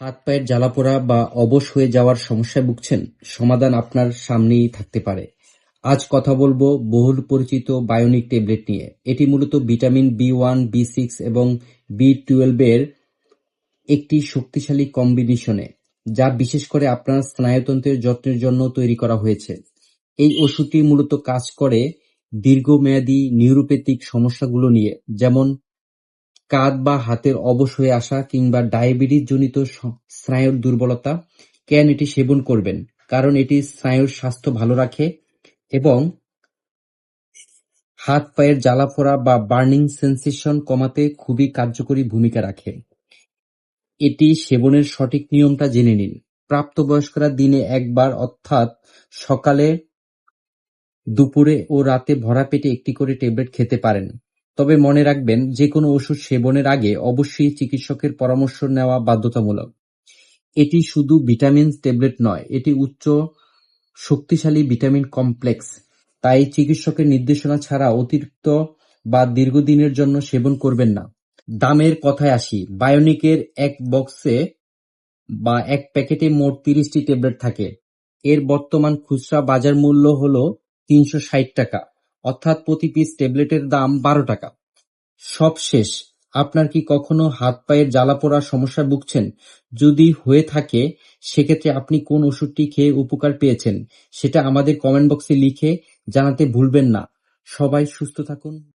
হাত-পায়ের জ্বালা জ্বালাপোড়া বা অবশ হয়ে যাওয়ার সমস্যায় ভুগছেন? সমাধান আপনার সামনেই থাকতে পারে। আজ কথা বলব বহুল পরিচিত বায়োনিক ট্যাবলেট নিয়ে। এটি মূলত vitamin B one, B six এবং বি টুয়েলভ এর একটি শক্তিশালী কম্বিনেশনে, যা বিশেষ করে আপনার স্নায়ুতন্ত্রের যত্নের জন্য তৈরি করা হয়েছে। এই ওষুধটি মূলত কাজ করে দীর্ঘমেয়াদী নিউরোপ্যাথিক সমস্যাগুলো নিয়ে, যেমন কাঁধ বা হাতের অবশ হয়ে আসা কিংবা ডায়াবেটিস জনিত স্নায়ুর দুর্বলতা। কেন এটি সেবন করবেন? কারণ এটি স্নায়ুর স্বাস্থ্য ভালো রাখে এবং হাত-পায়ের জ্বালা জ্বালাপোড়া বা বার্নিং সেন্সেশন কমাতে খুবই কার্যকরী ভূমিকা রাখে। এটি সেবনের সঠিক নিয়মটা জেনে নিন। প্রাপ্তবয়স্করা দিনে একবার অর্থাৎ সকালে, দুপুরে ও রাতে ভরা পেটে একটি করে ট্যাবলেট খেতে পারেন। তবে মনে রাখবেন, যেকোনো ওষুধ সেবনের আগে অবশ্যই চিকিৎসকের পরামর্শ নেওয়া বাধ্যতামূলক। এটি শুধু ভিটামিন ট্যাবলেট নয়, এটি উচ্চ শক্তিশালী ভিটামিন কমপ্লেক্স, তাই চিকিৎসকের নির্দেশনা ছাড়া অতিরিক্ত বা দীর্ঘদিনের জন্য সেবন করবেন না। দামের কথায় আসি, বায়োনিকের এক বক্সে বা এক প্যাকেটে মোট তিরিশটি ট্যাবলেট থাকে। এর বর্তমান খুচরা বাজার মূল্য হল তিনশো ষাট টাকা, অর্থাৎ প্রতি পিস ট্যাবলেটের দাম বারো টাকা। সবশেষ, আপনার কি কখনো হাত-পায়ের জ্বালা পোড়ার সমস্যা ভুগছেন? যদি হয়ে থাকে, সেক্ষেত্রে আপনি কোন ওষুধটি খেয়ে উপকার পেয়েছেন, সেটা আমাদের কমেন্ট বক্সে লিখে জানাতে ভুলবেন না। সবাই সুস্থ থাকুন।